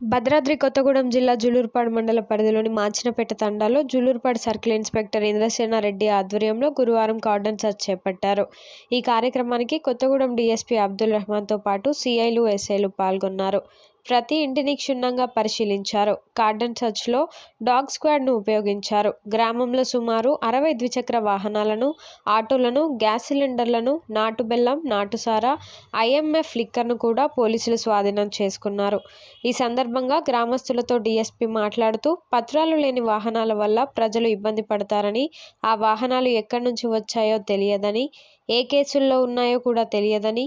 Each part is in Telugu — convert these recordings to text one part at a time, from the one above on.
భద్రాద్రి కొత్తగూడెం జిల్లా జులూరుపాడు మండల పరిధిలోని మాచినపేట తండాలో జులూరుపాడు సర్కిల్ ఇన్స్పెక్టర్ ఇంద్రసేనారెడ్డి ఆధ్వర్యంలో గురువారం కార్డన్ సర్చ్ చేపట్టారు. ఈ కార్యక్రమానికి కొత్తగూడెం డీఎస్పీ అబ్దుల్ రెహమాన్తో పాటు సీఐలు ఎస్ఐలు పాల్గొన్నారు. ప్రతి ఇంటిని క్షుణ్ణంగా పరిశీలించారు. కార్డన్ సర్చ్లో డాగ్ స్క్వాడ్ను ఉపయోగించారు. గ్రామంలో సుమారు అరవై ద్విచక్ర వాహనాలను ఆటోలను గ్యాస్ సిలిండర్లను నాటు బెల్లం నాటుసారా ఐఎంఎఫ్ లిక్కర్ను కూడా పోలీసులు స్వాధీనం చేసుకున్నారు. ఈ సందర్భంగా గ్రామస్తులతో డీఎస్పీ మాట్లాడుతూ పత్రాలు లేని వాహనాల వల్ల ప్రజలు ఇబ్బంది పడతారని ఆ వాహనాలు ఎక్కడి నుంచి వచ్చాయో తెలియదని ఏ కేసుల్లో ఉన్నాయో కూడా తెలియదని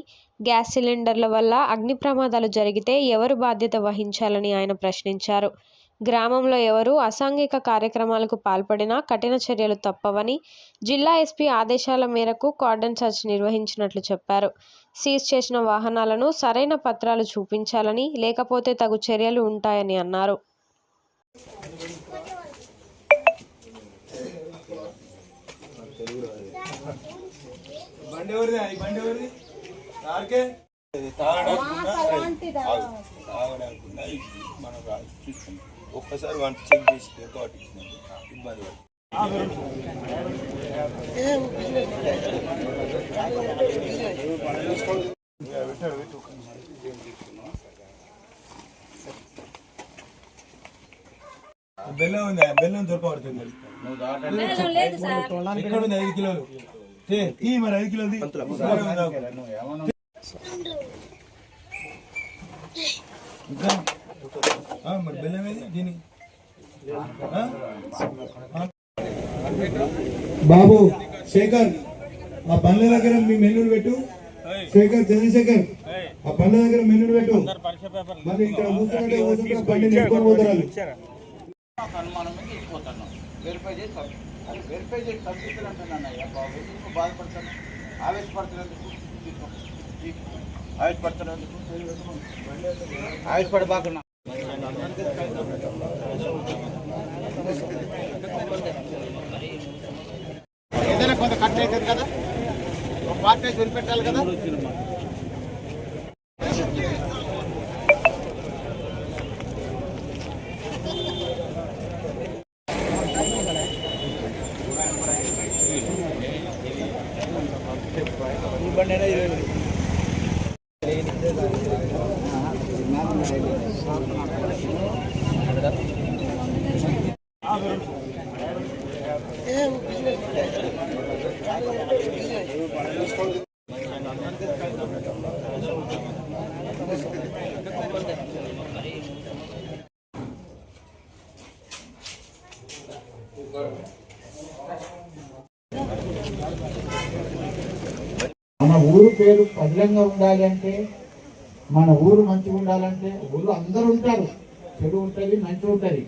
గ్యాస్ సిలిండర్ల వల్ల అగ్ని ప్రమాదాలు జరిగితే ఎవరు బాధ్యత వహించాలని ఆయన ప్రశ్నించారు. గ్రామంలో ఎవరు అసాంఘిక కార్యక్రమాలకు పాల్పడినా కఠిన చర్యలు తప్పవని జిల్లా ఎస్పీ ఆదేశాల మేరకు కార్డన్ సర్చ్ నిర్వహించినట్లు చెప్పారు. సీజ్ చేసిన వాహనాలను సరైన పత్రాలు చూపించాలని లేకపోతే తగు చర్యలు ఉంటాయని అన్నారు. బండి తాగడాకుండా మనం ఒక్కసారి వన్ చెక్ చేసి పేరు కాబట్టి ఇబ్బంది బెల్లం ఉంది ఆ బెల్లం దొరకబడుతుంది. ఉంది ఐదు కిలోలు? మరి ఐదు. బెల్లం ఉందా? ఇంకా? ఆ, మరి బెల్లం ఏది? దీని? బాబు శేఖర్ ఆ బండ్ల దగ్గర మీ మెనూలు పెట్టు. శేఖర్ చంద్రశేఖర్ ఆ బండ్ల దగ్గర మెనూలు పెట్టు. మరి ఇక్కడ కూర్చుంటే కూర్చుంటే బండి పోతారు వెరిఫై చేసి అది వెరిఫై చేసి పంపించాను అంటున్నాను అయ్యా బాబు. ఎందుకు బాధపడతాను ఆవేశపడుతున్నందుకు ఆవేశపడుతున్నందుకు ఆవేశపడబాకున్నా. ఏదైనా కొంత కట్ అవుతుంది కదా? ఒక పార్టీ అయితే వదిలిపెట్టాలి కదా? మన ఊరు పేరు పదిలంగా ఉండాలి అంటే మన ఊరు మంచిగా ఉండాలంటే ఊళ్ళో అందరూ ఉంటారు. చెడు ఉంటుంది మంచి ఉంటుంది.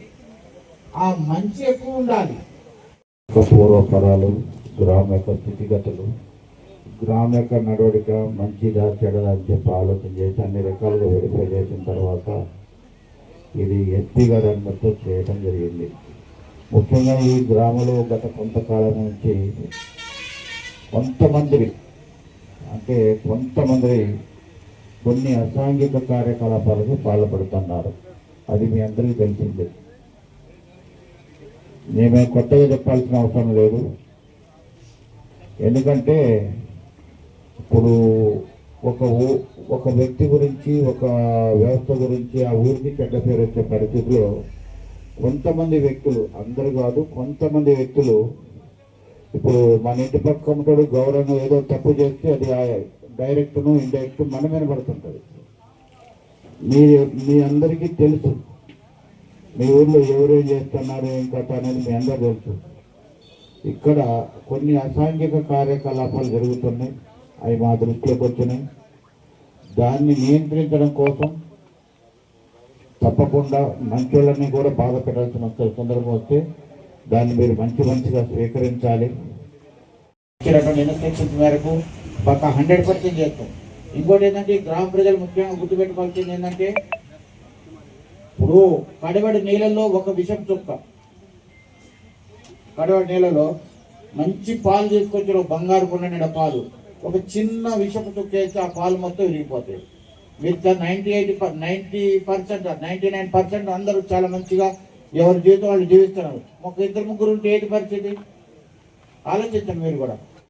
ఆ మంచి ఎక్కువ ఉండాలి. పూర్వపరాలు గ్రామ యొక్క స్థితిగతులు గ్రామ యొక్క నడవడిక మంచిదా చెడదా అని చెప్పి ఆలోచన చేసి అన్ని రకాలుగా వెరిఫై చేసిన తర్వాత ఇది ఎస్పీ గారి అనుమతితో చేయడం జరిగింది. ముఖ్యంగా ఈ గ్రామంలో గత కొంతకాలం నుంచి కొంతమంది అంటే కొంతమంది కొన్ని అసాంఘిక కార్యకలాపాలకు పాల్పడుతున్నారు. అది మీ అందరికీ తెలిసిందే. నేనే కొత్తగా చెప్పాల్సిన అవసరం లేదు. ఎందుకంటే ఇప్పుడు ఒక ఊ- ఒక వ్యక్తి గురించి ఒక వ్యవస్థ గురించి ఆ ఊరికి చెడ్డ పేరు వచ్చే పరిస్థితిలో కొంతమంది వ్యక్తులు అందరు కాదు కొంతమంది వ్యక్తులు ఇప్పుడు మన ఇంటి పక్క ఉంటాడు గౌరవం ఏదో తప్పు చేస్తే అది డైరెక్ట్ను ఇండైరెక్ట్ మన మీద పడుతుంటుంది. మీ మీ అందరికీ తెలుసు. మీ ఊర్లో ఎవరేం చేస్తున్నారు ఏం కథ అనేది మీ అందరూ తెలుసు. ఇక్కడ కొన్ని అసాంఘిక కార్యకలాపాలు జరుగుతున్నాయి. అవి మా దృష్టిలోకి వచ్చినాయి. దాన్ని నియంత్రించడం కోసం తప్పకుండా మంచోళ్ళని కూడా బాధ పెట్టాల్సిన సందర్భం వస్తే దాన్ని మీరు మంచి మంచిగా స్వీకరించాలి. ఇచ్చినటువంటి ఇన్స్ట్రక్షన్స్ మేరకు పక్క హండ్రెడ్ పర్సెంట్ చేస్తాం. ఇంకోటి ఏంటంటే గ్రామ ప్రజలు ముఖ్యంగా గుర్తుపెట్టుకోవాల్సింది ఏంటంటే ఇప్పుడు కడవడి నీళ్ళల్లో ఒక విషం చుక్క. కడవడి నీళ్ళలో మంచి పాలు తీసుకొచ్చిన బంగారు కొండ పాలు. ఒక చిన్న విషపు చుక్క వేస్తే ఆ పాలు మొత్తం విరిగిపోతాయి. మిగతా ninety eighty ninety percent ninety nine percent అందరూ చాలా మంచిగా ఎవరి జీవితం వాళ్ళు జీవిస్తున్నారు. ఒక ఇద్దరు ముగ్గురు ఉంటే ఏంటి పరిస్థితి ఆలోచించండి మీరు కూడా.